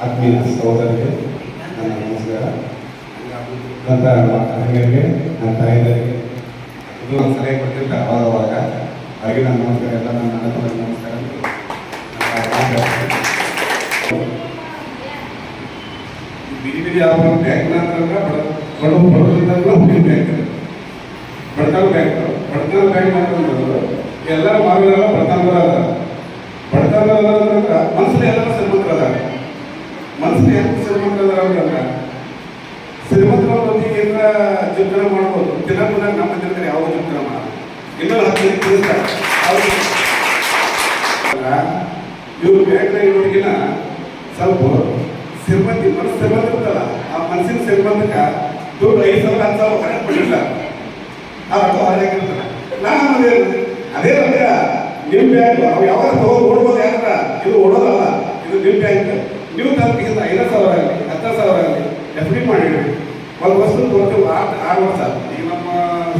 ಸಹೋದರಿಗೆ ನನ್ನ ನಮಸ್ಕಾರ. ನನ್ನ ತಂಗಿಯರಿಗೆ ನನ್ನ ತಾಯಿದರಿಗೆ ಇದು ಒಂದು ಸಲಹೆ ಕೊಡ್ತಿದ್ದೆ ಅವಾಗ ಅವರಿಗೆ ನನ್ನ ನಮಸ್ಕಾರ, ಎಲ್ಲ ನನ್ನ ಅಣ್ಣತಮ್ಮರಿಗೆ ನಮಸ್ಕಾರ. ಬಿಡಿ ಬಿಡಿ ಯಾವ ಬ್ಯಾಂಕ್ ಅಂತಂದ್ರೆ ಬಡ ಬಡವರಿಂದ ಹುಡುಗಿ ಬ್ಯಾಂಕ್ ಬಡತನ ಬ್ಯಾಂಕ್ ಬಡತನ ಬ್ಯಾಂಕ್ ಅಂತಂದ್ರೆ ಎಲ್ಲರ ಮಾರುಗಳೆಲ್ಲ ಬಡತನ ಬಡತನ ಅಂದ್ರೆ ಮನಸ್ಸಲ್ಲಿ ಎಲ್ಲರೂ ಶ್ರೀಮಂತರದ ಮನಸ್ಸಲ್ಲಿ ಎಷ್ಟು ಶ್ರೀಮಂತರದ ಅಂದ್ರೆ ಎಲ್ಲ ಜೀವನ ಮಾಡ್ಬೋದು? ದಿನ ದಿನ ನಮ್ಮ ಜನರು ಯಾವ ಜೀವನ ಮಾಡೋದು ಇನ್ನೊಂದು ಅವ್ರು ಇವ್ರು ಬೇಗ ಇರೋರಿಗಿನ ಸ್ವಲ್ಪ ಶ್ರೀಮಂತಿ ಮನಸ್ಸು ಶ್ರೀಮಂತ ಇರ್ತಲ್ಲ, ಆ ಮನಸ್ಸಿನ ಶ್ರೀಮಂತಕ್ಕೆ ದುಡ್ಡು ಐದು ಸಾವಿರ, ಹತ್ತು ಸಾವಿರ ಹೊರಗೆ ಬಿಡಿಲ್ಲ ಆ ರೊಕ್ಕ ಹೊರಗಿರ್ತಾರೆ ನಾನು ಅದೇ ಅದೇ ರೊಕ್ಕ ನಿಮ್ಮ ಬ್ಯಾಂಕ್ ಅವು ಯಾವಾಗ ತಗೊಂಡು ಓಡ್ಬೋದು ಯಾಕಂದ್ರೆ ಇದು ಓಡೋದಲ್ಲ ಇದು ನಿಮ್ಮ ಬ್ಯಾಂಕ್ ನೀವು ತಲುಪಿಸಿದ ಐದು ಸಾವಿರ ಆಗಲಿ ಹತ್ತು ಸಾವಿರ ಆಗಲಿ ಎಫ್ ಡಿ ಮಾಡಿರಿ. ಒಂದು ವಸ್ತು ತೋರ್ತೀವಿ ಆರು ಆರು ವರ್ಷ. ಈಗ ನಮ್ಮ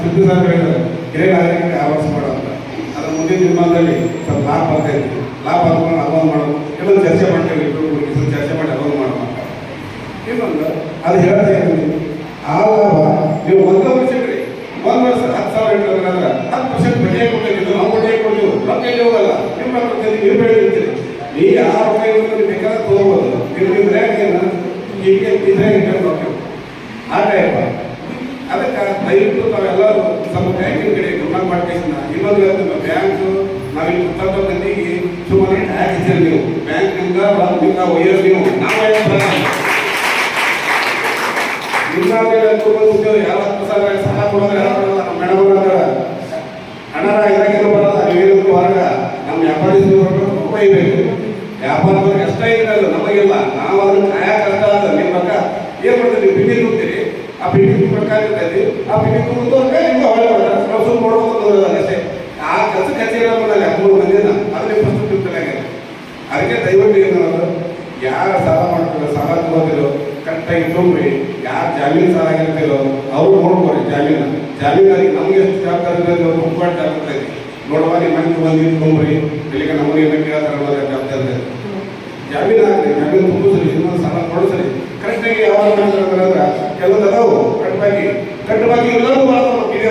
ಸರ್ ಹೇಳಿದ್ರೆ ಹಿರಿಯ ನಾಗರಿಕರಿಗೆ ಆರು ವರ್ಷ ಅಂತ. ಅದ್ರ ಮುಂದಿನ ದಿನಮಾನದಲ್ಲಿ ಸ್ವಲ್ಪ ಲಾಭ ಬರ್ತೈತಿ ಲಾಭ ಅನುಕೂಲ ಅನುಭವ ಮಾಡೋದು ಇನ್ನೊಂದು ಚರ್ಚೆ ಮಾಡ್ತೇವೆ ಇಬ್ಬರು ಚರ್ಚೆ ಮಾಡಿ ಅನುಭವ ಅಂತ. ಇನ್ನೊಂದು, ಅದು ಹೇಳ್ತಾ ಇದ್ದೀನಿ ಆ ಲಾಭ ನೀವು ಒಂದು ವರ್ಷಕ್ಕೆ ಒಂದು ವರ್ಷ, ಹತ್ತು ಸಾವಿರ ಇಟ್ಟಿದ್ರೆ ಹತ್ತು ಪರ್ಸೆಂಟ್ ಬಡ್ಡಿ ಕೊಟ್ಟಿದ್ದು ನಾವು ಬಡ್ಡಿ ಕೊಡ್ತೀವಿ. ರೊಕ್ಕ ಎಲ್ಲಿ ಹೋಗಲ್ಲ. ನಿಮ್ಮ ನೀವು ಬೆಳೆದಿರ್ತೀರಿ. ಈ ಆ ರೂಪಾಯಿ ಬೇಕಾದ್ರೆ ತಗೋಬೋದು ಇಲ್ಲದಿದ್ರೆ ಹೀಗೆ ಇದ್ರೆ ಇಟ್ಕೊಂಡು ರೊಕ್ಕ ಆ ಟೈಪ್ ಅದಕ್ಕೆ ದಯವಿಟ್ಟು ತಾವೆಲ್ಲರೂ ಸ್ವಲ್ಪ ಬ್ಯಾಂಕಿನ ಕಡೆ ಗಮನ ಮಾಡ್ಬೇಕನ್ನ ಇನ್ನೊಂದು ಹೇಳ್ತೀನಿ ಬ್ಯಾಂಕ್, ನಾವಿಲ್ಲಿ ಗೊತ್ತಾದ ಮಂದಿಗೆ ಸುಮ್ಮನೆ ಟ್ಯಾಕ್ಸ್ ಇದ್ದೀರಿ ನೀವು. ಬ್ಯಾಂಕಿಂದ ನಿಮ್ಮ ಒಯ್ಯೋದು ನೀವು. ನಾವು ನಿಮ್ಮ ಉದ್ಯೋಗ ಯಾವ ಹತ್ತು ಸಾವಿರ ಸಹ ಕೊಡೋದು ಯಾರು ಕೊಡಲ್ಲ ನಮ್ಮ ಮೇಡಮ್ ಅವ್ರ ಹಣರ ಇದಾಗಿರೋ ಬರಲ್ಲ ನೀವೇನು ಹೊರಗ ನಮ್ಮ ವ್ಯಾಪಾರಿಗಳು ಬರ್ಬೇಕು ಒಯ್ಬೇಕು ವ್ಯಾಪಾರದವ್ರಿಗೆ ಅಷ್ಟೇ ಇರಲ್ಲ ನಮಗಿಲ್ಲ ನಾವು ಅದನ್ನ ಕಾಯ ಕಷ್ಟ ಅದ ನಿಮ್ಮ ರೊಕ್ಕ ಏನ್ ಮಾಡ್ತೀವಿ ಆ ಬಿಡಿ ಪ್ರಕಾರ ಇರ್ತೈತಿ ಆ ಬಿಡಿ ಅಂದ್ರೆ ನಿಮ್ಗೆ ಹೊಳೆ ಮಾಡ್ತಾರೆ ನಾವು ಆ ಕೆಲಸ ಕಚೇರಿ ಬರಲ್ಲ ಮೂರು ಮಂದಿನ ಅದ್ರಲ್ಲಿ ಫಸ್ಟ್ ಆಗಿದೆ ಅದಕ್ಕೆ ದಯವಿಟ್ಟು ಏನು ಯಾರ ಸಾಲ ಮಾಡ್ತೀರೋ, ಸಾಲ ತಗೋದಿರೋ ಕರೆಕ್ಟಾಗಿ ತುಂಬ್ರಿ ಯಾರು ಜಾಮೀನು ಸಾಲ ಆಗಿರ್ತೀರೋ, ಅವ್ರು ನೋಡ್ಕೊರಿ ಜಾಮೀನು. ಜಾಮೀನಾಗಿ ನಮ್ಗೆ ಎಷ್ಟು ಜವಾಬ್ದಾರಿ ಇರೋದು ಜವಾಬ್ದಾರಿ ಐತಿ ನೋಡುವ, ನಿಮ್ಮ ಬಂದು ತುಂಬ್ರಿ ಇಲ್ಲಿಗೆ ನಮಗೆ ಏನಕ್ಕೆ ಕೇಳ್ತಾರೆ ಅನ್ನೋದು ಜಾಮೀನು ಆಗಲಿ, ಜಾಮೀನು ತುಂಬಿಸ್ರಿ ಇನ್ನೊಂದು ಸಾಲ ಕೊಡಿಸ್ರಿ ಕರೆಕ್ಟಾಗಿ ಯಾವಾಗ ಕೆಲವು ಅಂದ್ರೆ ಕೆಲವೊಂದು ಅದಾವು ಎಲ್ಲರೂ ಮಾಡ್ತಾರೆ ಇದೆ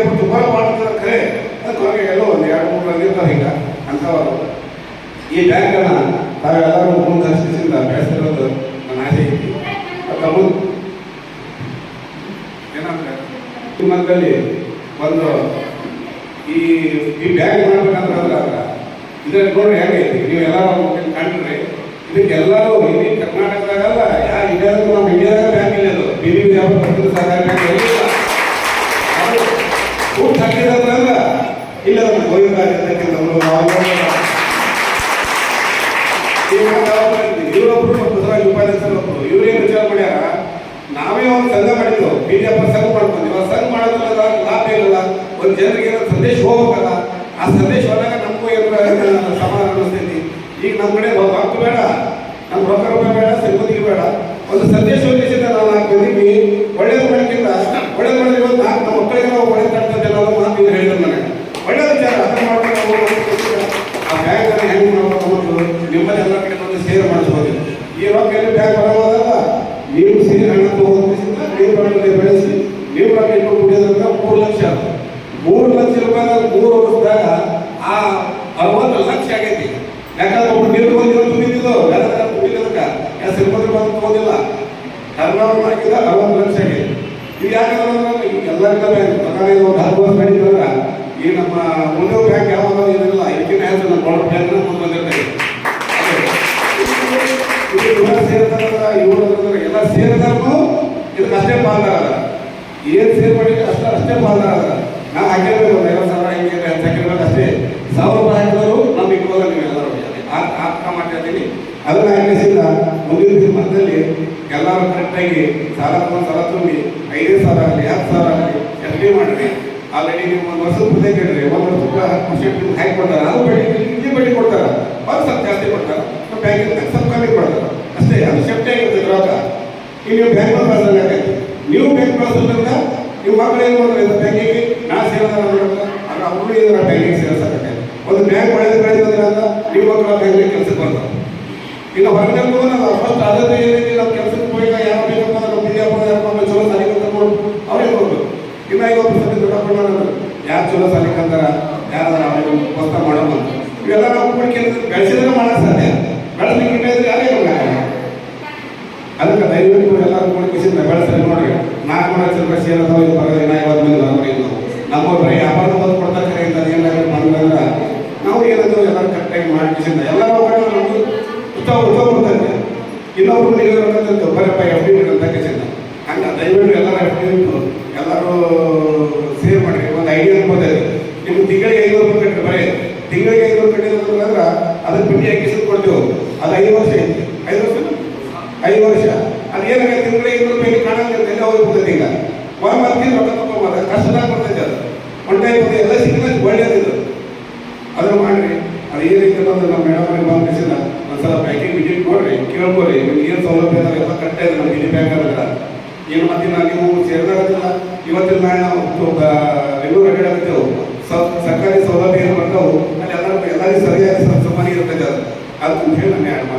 ಮಾಡ್ತಾರೆ ಖರೆ ಅದಕ್ಕೆ ಎಲ್ಲೋ ಒಂದು ಎರಡು ಮೂರು ಮಂದಿ ಇರ್ತಾರೆ ಈಗ ಈ ಬ್ಯಾಂಕನ್ನು ತಾವೆಲ್ಲರೂ ಮುಂದೆ ಹರ್ಷಿಸಿಂದ ಬೆಳೆಸಿರೋದು ನನ್ನ ಆಸೆ ಐತಿ ಏನಂದ್ರೆ ನಿಮ್ಮಲ್ಲಿ ಒಂದು ಈ ಈ ಬ್ಯಾಂಕ್ ಮಾಡ್ಬೇಕಂತಂದ್ರೆ ಇದ್ರಲ್ಲಿ ನೋಡ್ರಿ ಹೆಂಗೈತಿ ನೀವು ಎಲ್ಲ ಕಂಡ್ರಿ ಇದಕ್ಕೆ ಎಲ್ಲರೂ ಇಡೀ ಕರ್ನಾಟಕದಾಗಲ್ಲ ಯಾರು ಇಂಡಿಯಾದಾಗ ನಮ್ಮ ಇಂಡಿಯಾದಾಗ ಬ್ಯಾಂಕ್ ಇಲ್ಲ ಅದು ಬಿ ಬಿ ಯಾವ ಪಟ್ಟದ ಸಹಕಾರಿ ಬ್ಯಾಂಕ್ ಎಲ್ಲಿಲ್ಲ ಅದು ಊಟ ಹಾಕಿದಂದ್ರೆ ಇಲ್ಲ ನಮ್ಮ ಗೋವಿಂದ ಇವರೊಬ್ರು ಬಸವರಾಜ ಉಪಾಧ್ಯಕ್ಷರೊಬ್ರು ಇವ್ರೇನು ವಿಚಾರ ಮಾಡ್ಯಾರ ನಾವೇ ಒಂದು ಸಂಘ ಬಿಜೆಪಿ ಸಂಘ ಮಾಡ್ಕೊಂಡ್ವಿ ಆ ಸಂಘ ಮಾಡೋದ್ರಿಂದ ಲಾಭ ಇಲ್ಲ ಒಂದು ಜನರಿಗೆ ಏನೋ ಸಂದೇಶ ಆ ಸಂದೇಶ ಹೋದಾಗ ನಮಗೂ ಏನಾರ ಸಮಾಧಾನ ಅನಿಸ್ತೈತಿ ಈಗ ನಮ್ಮ ಕಡೆ ರೊಕ್ಕ ಬೇಡ, ನಮ್ಮ ರೊಕ್ಕ ರೂಪಾಯಿ ಬೇಡ, ಸಿಬ್ಬಂದಿಗೆ ಬೇಡ. ಒಂದು ಸಂದೇಶ ಉದ್ದೇಶದಿಂದ ನಾವು ನಾಲ್ಕು ಒಳ್ಳೇದು ಮಾಡೋಕ್ಕಿಂತ ಒಳ್ಳೇದು ಮಾಡಿದ್ರೆ ಇವತ್ತು ನಾಲ್ಕು ನಮ್ಮ ಮಕ್ಕಳಿಗೆ ನಾವು ಒಳ್ಳೇದು ಆಗ್ತದೆ ಹೇಳಿದ್ರು ನನಗೆ ಒಳ್ಳೆ ವಿಚಾರ, ಅದನ್ನ ಮಾಡ್ಕೊಂಡು ಆ ಹೆಂಗೆ ಅನ್ನೋದು ನಿಮ್ಮಲ್ಲಿ ಎಲ್ಲ ಕಡೆ ಬಂದು ಸೇರ್ ಮಾಡಿಸ್ಬೋದು. ಈ ರೊಕ್ಕ ಎಲ್ಲಿ ಬ್ಯಾಂಕ್ ನೀವು ಸೇರಿ ಹಣ ನೀವು ಬೆಳೆಸಿ, ನೀವು ರೊಕ್ಕ ಇಟ್ಕೊಂಡು ಮೂರು ಲಕ್ಷ ಮೂರು ಲಕ್ಷ ರೂಪಾಯಿ ಮೂರು ವರ್ಷದಾಗ ಆ ಅರವತ್ತು ಲಕ್ಷ ಆಗೈತಿ. ಯಾಕಂದ್ರೆ ಒಬ್ಬರು ನೀರು ಬಂದಿರೋ ತುಂಬಿದ್ದು ಯಾಕಂದ್ರೆ ತುಂಬಿದ್ದಕ್ಕ ಯಾ ಶ್ರೀಮಂತರು ಬಂದು ತಗೋದಿಲ್ಲ ಟರ್ನವರ್ ಮಾಡಿದ ಅರವತ್ತು ಲಕ್ಷ ಆಗೈತಿ ಇದು ಈಗ ಎಲ್ಲರಿಗೂ ಒಂದು ಹತ್ತು ವರ್ಷ ಈ ನಮ್ಮ ಮುಂದೆ ಬ್ಯಾಂಕ್ ಯಾವಾಗ ಏನಿಲ್ಲ ಇದಕ್ಕಿಂತ ಹೆಚ್ಚು ನಮ್ಮ ಬ್ಯಾಂಕ್ ಮುಂದೆ ಬಂದಿರ್ತದೆ. ಇವೆಲ್ಲ ಎಲ್ಲ ಸೇರಿದ್ರು ಇದಕ್ಕೆ ಅಷ್ಟೇ ಪಾಲ್ದಾರ. ಏನ್ ಸೇರ್ ಮಾಡಿದ್ರೆ ಅಷ್ಟೇ ಅಷ್ಟೇ ಪಾಲ್ದಾರ. ನಾವು ಹಾಕಿರ್ಬೇಕು ಒಂದು ಐವತ್ತು ಸಾವಿರ ಹಿಂಗೆ ಹಾಕಿರ್ಬೇಕು ಅಷ್ಟೇ. ಸಾವಿರ ರೂಪಾಯಿ ಹಾಕಿದ್ರು ಇಕ್ಕೋಲ್ಲ ನೀವು ಎಲ್ಲರೂ ಅರ್ಥ ಮಾಡ್ತಾ ಇದ್ದೀನಿ ಅದನ್ನ ಹಾಕಿಸಿದ ಮುಂದಿನ ದಿನದಲ್ಲಿ ಎಲ್ಲರೂ ಕರೆಕ್ಟಾಗಿ ಸಾಲ ಸಾಲ ತುಂಬಿ ಐದೈದು ಸಾಲ ಆಗಲಿ, ಹತ್ತು ಸಾಲ ಆಗಲಿ, ಎಫ್ ಡಿ ಮಾಡಿರಿ ಆಲ್ರೆಡಿ ನೀವು ಒಂದು ವರ್ಷದ ಪ್ರತಿ ಕೇಳಿರಿ ಒಂದು ವರ್ಷ ಪರ್ಸೆಂಟ್ ಹಾಕಿ ಕೊಡ್ತಾರೆ. ಅದು ಬಡ್ಡಿ ಇಲ್ಲಿ ಬಡ್ಡಿ ಕೊಡ್ತಾರೆ. ಅದು ಸ್ವಲ್ಪ ಜಾಸ್ತಿ ಕೊಡ್ತಾರೆ. ಬ್ಯಾಂಕಿಂದ ಸ್ವಲ್ಪ ಕಮ್ಮಿ ಕೊಡ್ತಾರೆ. ಅಷ್ಟೇ, ಅದು ಶಿಫ್ಟ್ ಆಗಿರ್ತದೆ ರೊಕ್ಕ ಈಗ ನೀವು ಬ್ಯಾಂಕ್ ಬಳಸೋದಾಗೈತೆ ನೀವು ಬ್ಯಾಂಕ್ ಬಳಸೋದ್ರಿಂದ ನೀವು ಮಕ್ಕಳು ಏನು ಮಾಡ್ತಾರೆ ಇದು ಬ್ಯಾಂಕಿಗೆ ನಾ ಸೇರಿದಾರ ಅವರು ಇದರ ಬ್ಯಾಂಕಿಗೆ ಸೇರಿಸೋದಕ್ಕೆ. ಒಂದು ಬ್ಯಾಂಕ್ ಮಾಡಿದ್ರೆ ಬೆಳೆದ್ರೆ ನೀವು ಮಕ್ಕಳ ಬ್ಯಾಂಕಿಗೆ ಕೆಲಸಕ್ಕೆ ಬರ್ತಾರೆ. ಈಗ ಹೊರಗಡೆ ನಾವು ಫಸ್ಟ್ ಆದ್ಯತೆ ಏನಿದೆ ನಮ್ಮ ಕೆಲಸಕ್ಕೆ ಹೋಗಿ ಯಾರು ಬೇಕಪ್ಪ ನಮ್ಮ ಬಿಜಾಪುರ ಯಾರಪ್ಪ ಚಲೋ ಸಾಲಿ ಕಂತಕೊಂಡು ಅವ್ರಿಗೆ ಕೊಡ್ಬೇಕು ಇನ್ನ ಈಗ ಒಂದು ಸತಿ ದೊಡ್ಡಪ್ಪಣ್ಣ ಯಾರು ಚಲೋ ಸಾಲಿ ಕಂತಾರ ಯಾರಾದ್ರ ಅವ್ರಿಗೆ ಹೊಸ ಮಾಡಮ್ಮ ಇವೆಲ್ಲ ನಾವು ಕೂಡ ಕೆಲಸ ಬೆಳೆಸಿದ್ರೆ ಮಾಡಕ್ ಸಾಧ್ಯ. ಬೆಳೆಸ್ಲಿಕ್ಕೆ ಇಟ್ಟಿದ್ರೆ ಯಾರೇ ಇಲ್ಲ ಅದಕ್ಕೆ ದಯವಿಟ್ಟು ಎಲ್ಲ ಕೂಡ ಕಿಸಿಂದ ಬೆಳೆಸ್ತಾರೆ ನೋಡ್ರಿ. ನಾಲ್ಕು ಲಕ್ಷ ರೂಪಾಯಿ ಸೇರ್ ಅಥವಾ ಇದು ಬರೋದು ಏನ ಇವತ್ತು ಬಂದಿಲ್ಲ ನಮಗೆ ಇದು ನಮ್ಮ ಬರೀ ವ್ಯಾಪಾರದ ಬಂದು ಕೊಡ್ತಾರೆ ಏನಾದ್ರು ಬಂದ್ರೆ ನಾವು ಏನಾದ್ರು ಎಲ್ಲ ಕರೆಕ್ಟಾಗಿ ಮಾಡಿ ಕಿಸಿಂದ ಎಲ್ಲರೂ ನಮ್ಮದು ಉತ್ಸವ ಬರ್ತೈತೆ ಇನ್ನೊಬ್ರು ಅಂತ ಬರಪ್ಪ ಎಫ್ ಡಿ ಅಂತ ಕೆಸಿಂದ ಹಂಗ ದಯವಿಟ್ಟು ಎಲ್ಲರೂ ಎಫ್ ಡಿ ಎಲ್ಲರೂ ಸೇವ್ ಮಾಡ್ರಿ, ಒಂದು ಐಡಿಯಾ ಅನ್ಬೋದೈತೆ ನಿಮ್ಗೆ ತಿಂಗಳಿಗೆ ಐನೂರು ರೂಪಾಯಿ ಕಟ್ಟಿ ಬರೀ. ತಿಂಗಳಿಗೆ ಐನೂರು ಕಟ್ಟಿದ್ರೆ ಅಂದ್ರೆ ಅದಕ್ಕೆ ಬಿಡಿ ಹಾಕಿಸಿ ಕೊಡ್ತೀವಿ ಅದು ಐದು ವರ್ಷ ಐತಿ. ಐದು ವರ್ಷ? ಐದು ವರ್ಷ. ಅದು ಏನಾಗುತ್ತೆ? ತಿಂಗಳಿಗೆ ಐನೂರು ರೂಪಾಯಿ ಕಾಣಂಗಿಲ್ಲ ಎಲ್ಲ ಹೋಗ್ಬಿಡ್ತೈತೆ ಈಗ. ಒಂದು ಮಂದಿ ರೊಕ್ಕ ತಗೊಂಬಾರ ಕಷ್ಟದಾಗ ಬರ್ತೈತೆ ಅದು ಒನ್ ಟೈಮ್ ಎಲ್ಲ ಸಿಕ್ಕಿದ್ರೆ ಒಳ್ಳೇದಿದು ಅದನ್ನ ಮಾಡ್ರಿ ಅದು ಏನೈತೆ ಅನ್ನೋದು ನಮ್ಮ ಮೇಡಮ್ ಬಂದಿಸಿದ ಒಂದ್ಸಲ ಬ್ಯಾಂಕಿಂಗ್ ವಿಸಿಟ್ ನೋಡ್ರಿ ಕೇಳ್ಕೊರಿ ನಿಮ್ಗೆ ಏನು ಸೌಲಭ್ಯ ಅದಾವ ಎಲ್ಲ ಕರೆಕ್ಟ್ ಇದೆ ನಮ್ಮ ಇಲ್ಲಿ ಬ್ಯಾಂಕ್ ಅದ್ರ ಏನು ಮತ್ತೆ ನೀವು ಸೇರಿದಾಗ ಇವತ್ತಿನ ನಾವು ಬೆಂಗಳೂರು ಅಡ್ಡಾಡತ್ತೇವೆ ಸರ್ಕಾರಿ ಸೌಲಭ್ಯ ಏನು ಬರ್ತಾವೆ ಅಲ್ಲಿ ಎಲ್ಲರೂ ಎಲ್ಲರಿಗೂ ಸರಿಯಾಗಿ ಸಮಾನ ಇರ್ತೈತೆ ಅದು ಅಂತ ಹೇಳಿ ನಾನು